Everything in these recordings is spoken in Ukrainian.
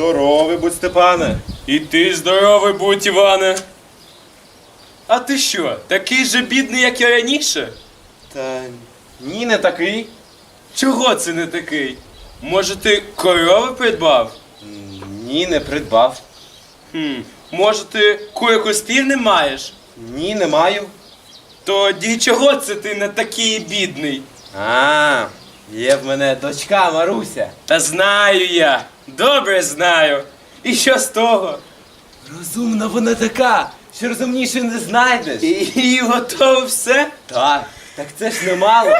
Здоровий будь, Степане. І ти здоровий будь, Іване. А ти що, такий же бідний, як і раніше? Та ні, не такий. Чого це не такий? Може, ти корови придбав? Ні, не придбав. Хм, може, ти курикостів не маєш? Ні, не маю. Тоді чого це ти не такий бідний? А, є в мене дочка Маруся. Та знаю я, добре знаю. І що з того? Розумна вона така, що розумніше не знайдеш. І, і готово все? Так, так це ж немало.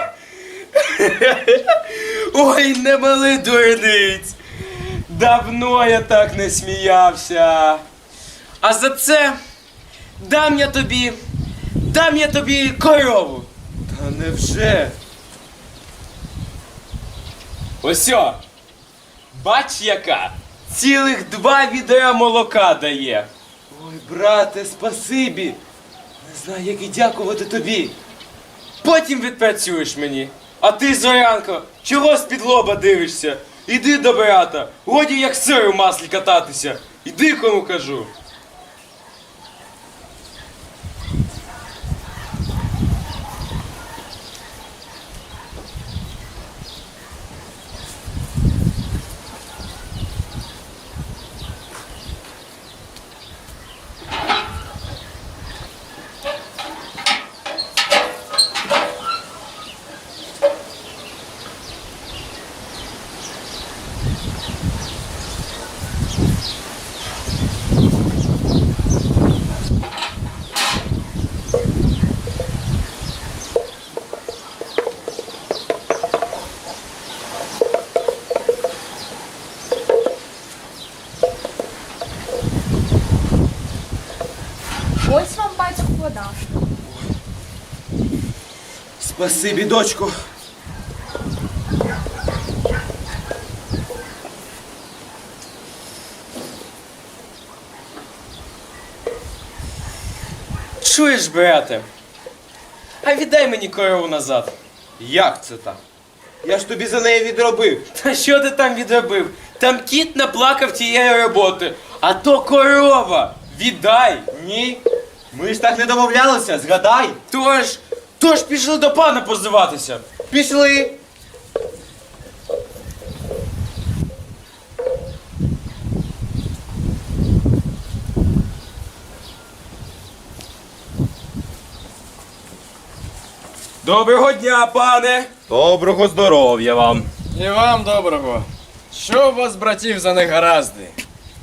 Ой, не мали дурниць. Давно я так не сміявся. А за це дам я тобі, дам я тобі корову. Та невже? Осьо. Бач яка. Цілих два відра молока дає. Ой, брате, спасибі. Не знаю, як і дякувати тобі. Потім відпрацюєш мені. А ти, Зорянко, чого з-під лоба дивишся? Іди до брата, годі як сир у маслі кататися. Іди кому кажу. Ось вам батько вода. Спасибі, дочку. Чуєш, брате? А віддай мені корову назад. Як це так? Я ж тобі за неї відробив. Та що ти там відробив? Там кіт наплакав тієї роботи, а то корова. Віддай. Ні. Ми ж так не домовлялися, згадай. Тож, тож пішли до пана позиватися. Пішли. Доброго дня, пане! Доброго здоров'я вам. І вам доброго. Що у вас, братів, за негаразди?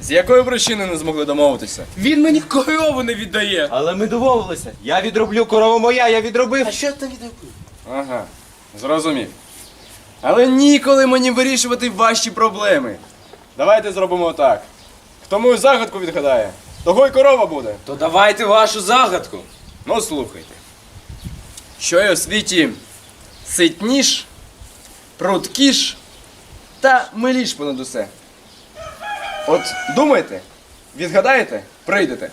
З якої причини не змогли домовитися? Він мені корову не віддає. Але ми домовилися. Я відроблю корова моя, я відробив. А що ти відробив? Ага, зрозумів. Але ніколи мені вирішувати ваші проблеми. Давайте зробимо так. Хто мою загадку відгадає, того й корова буде. То давайте вашу загадку. Ну, слухайте. Що є у світі ситніш, пруткіш та миліш понад усе. От думайте, відгадаєте, прийдете.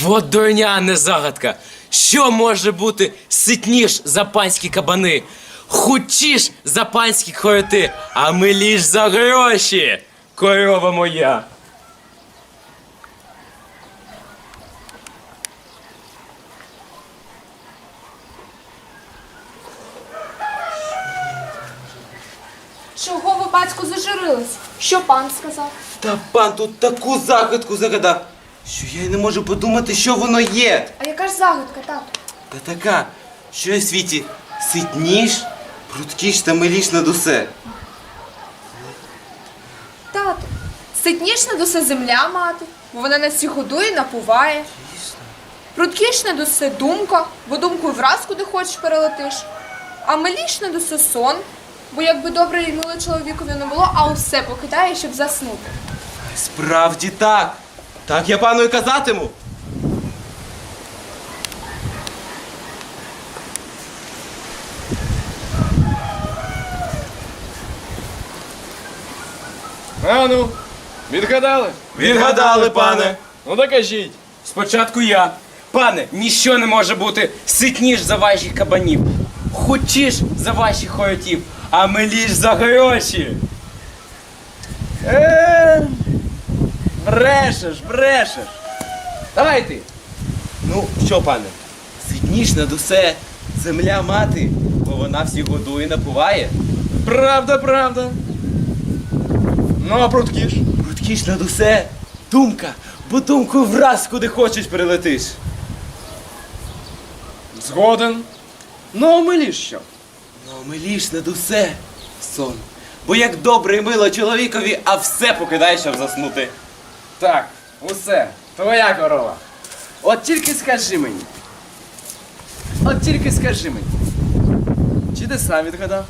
Вот не загадка. Що може бути ситніш за панські кабани, хучіш за панські хороти, а миліш за гроші, корова моя. Чого ви, батько, зажурились? Що пан сказав? Та пан тут таку загадку загадав, що я й не можу подумати, що воно є. А яка ж загадка, тату? Та така, що є в світі ситніш, пруткіш та миліш над усе. Тату, ситніш над усе земля мати, бо вона нас всіх годує, напуває. Прудкіш над усе думка, бо думкою враз куди хочеш перелетиш. А миліш над усе сон, бо якби добре і мило чоловікові не було, а усе покидає, щоб заснути. Справді так. Так я пану і казатиму. Ану, відгадали? Відгадали, пане. Ну докажіть. Спочатку я. Пане, ніщо не може бути ситніш за ваших кабанів, худчіш за ваших хоротів, а миліш за гроші. Е, брешеш, брешеш. Давай ти. Ну, що, пане, ситніш над усе земля мати, бо вона всіх годує, напуває. Правда, правда. Ну, а прудкі ж? Прудкіш над усе думка, бо думкою враз куди хочеш прилетиш. Згоден. Ну, а милі що? Ну, миліш над усе сон. Бо як добре і мило чоловікові, а все покидаєш, щоб заснути. Так, усе, твоя корова. От тільки скажи мені. От тільки скажи мені. Чи ти сам відгадав?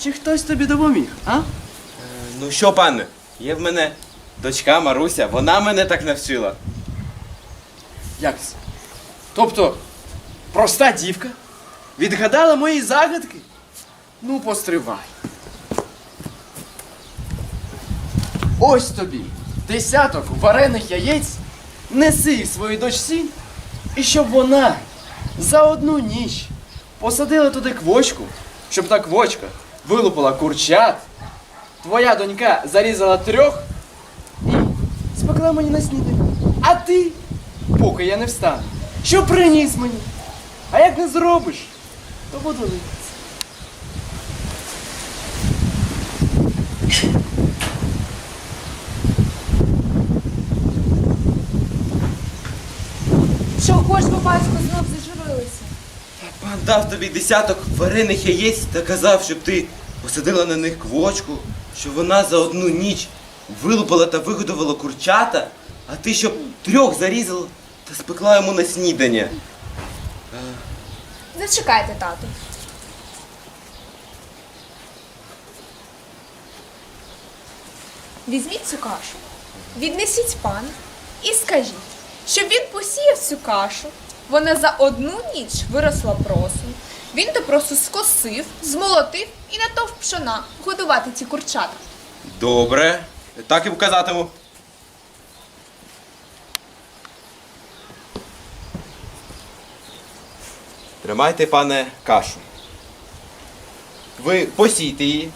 Чи хтось тобі допоміг, а? Ну що, пане, є в мене дочка Маруся, вона мене так навчила. Як це? Тобто, проста дівка відгадала мої загадки? Ну, постривай. Ось тобі десяток варених яєць, неси їх своїй дочці, і щоб вона за одну ніч посадила туди квочку, щоб та квочка вилупила курчат, твоя донька зарізала трьох і спекла мені на снідання. А ти, поки я не встану, що приніс мені? А як не зробиш, то буду литися. Чого ж ви, батько, знов зажурилися? Пан дав тобі десяток варених яєць та казав, щоб ти посадила на них квочку, що вона за одну ніч вилупила та вигодувала курчата, а ти щоб трьох зарізала та спекла йому на снідання. Зачекайте, тату. Візьміть цю кашу, віднесіть пан і скажіть, щоб він посіяв цю кашу. Вона за одну ніч виросла просом. Він то просто скосив, змолотив і натовп пшона годувати ці курчата. Добре, так і вказатиму. Тримайте, пане, кашу. Ви посійте її,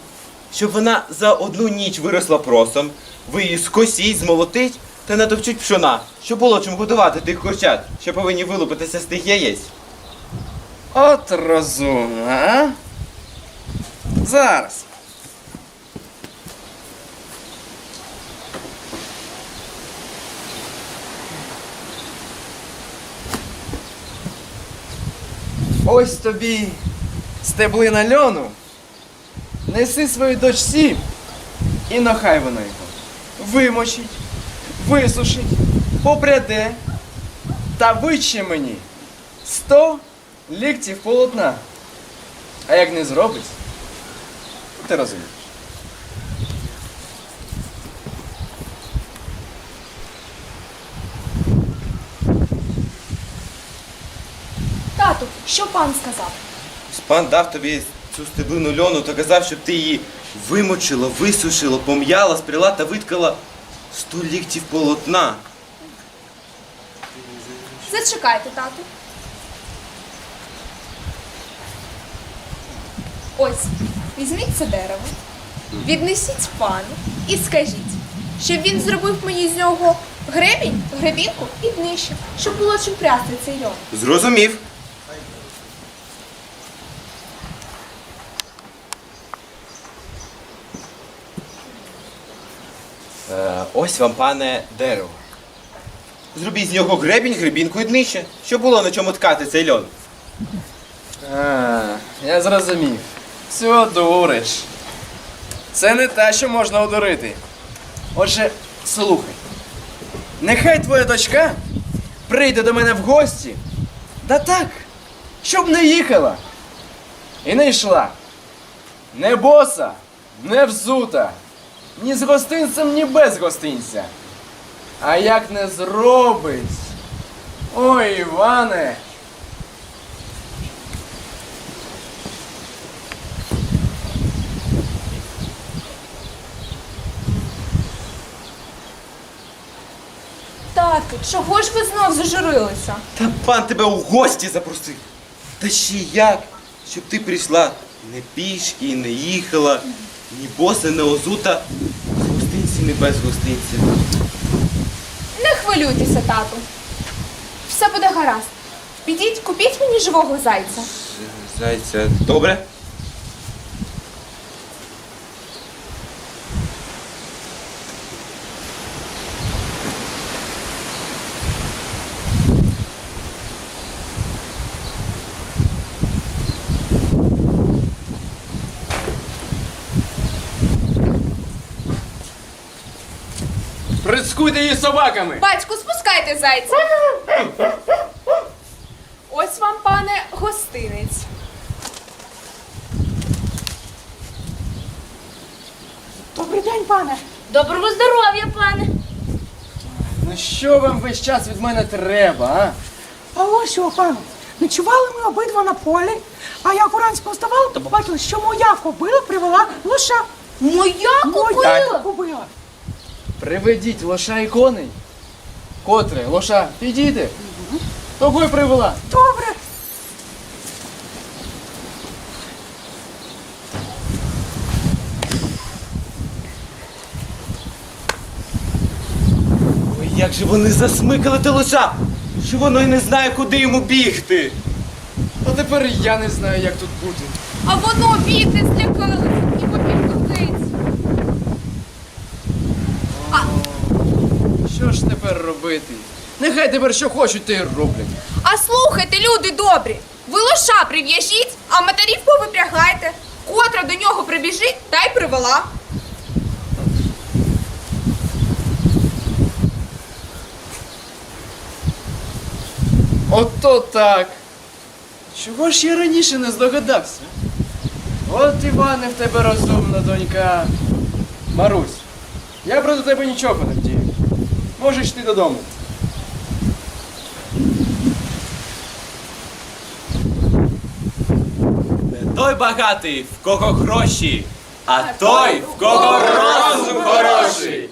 щоб вона за одну ніч виросла просом. Ви її скосіть, змолотить та натовчуть пшона, щоб було чим годувати тих курчат, що повинні вилупитися з тих яєць. От розумно, а? Зараз. Ось тобі стеблина льону. Неси своїй дочці, і нехай вона його вимочить, висушить, попряде та виче мені сто ліктів полотна. А як не зробить, ти розумієш. Тату, що пан сказав? Пан дав тобі цю стеблину льону та казав, щоб ти її вимочила, висушила, пом'яла, спряла та виткала сто ліктів полотна. Зачекайте, тату. Ось, візьміть це дерево, віднесіть пану і скажіть, щоб він зробив мені з нього гребінь, гребінку і днище, щоб було чим прясти цей льон. Зрозумів. Е, ось вам, пане, дерево. Зробіть з нього гребінь, гребінку і днище, щоб було на чому ткати цей льон. А, я зрозумів. Все одуриш. Це не те, що можна одурити. Отже, слухай. Нехай твоя дочка прийде до мене в гості. Да так, щоб не їхала. І не йшла. Не боса, не взута. Ні з гостинцем, ні без гостинця. А як не зробить. Ой, Іване. Тату, чого ж ви знов зажурилися? Та пан тебе у гості запросив. Та ще як, щоб ти прийшла не пішки, і не їхала, ні боса, не озута, з гостинці, не без гостинці. Не хвилюйтеся, тату. Все буде гаразд. Підіть, купіть мені живого зайця. Зайця, добре? Прискуйте її собаками! Батьку, спускайте зайця. Ось вам, пане, гостинець. Добрий день, пане. Доброго здоров'я, пане. Ну що вам весь час від мене треба, а? А ось що, пане. Ночували ми обидва на полі, а як уранці вставали, то побачили, що моя кобила привела лоша. Моя Моя купила. кобила. Приведіть лоша і коней. Котре, лоша, підійди. Того й привела. Добре. Ой, як же вони засмикали те лоша, що воно й не знає, куди йому бігти. А тепер я не знаю, як тут бути. А воно віти злякалось і побіг геть. Що ж тепер робити? Нехай тепер що хочуть, те й роблять. А слухайте, люди добрі, ви лоша прив'яжіть, а матерів повипрягайте. Котра до нього прибіжить, та й привела. Ото так. Чого ж я раніше не здогадався? От Іване в тебе розумна донька. Марусь, я проти тебе нічого не вдію. Можеш йти додому. Не той багатий, в кого гроші, а той, в кого розум хороший.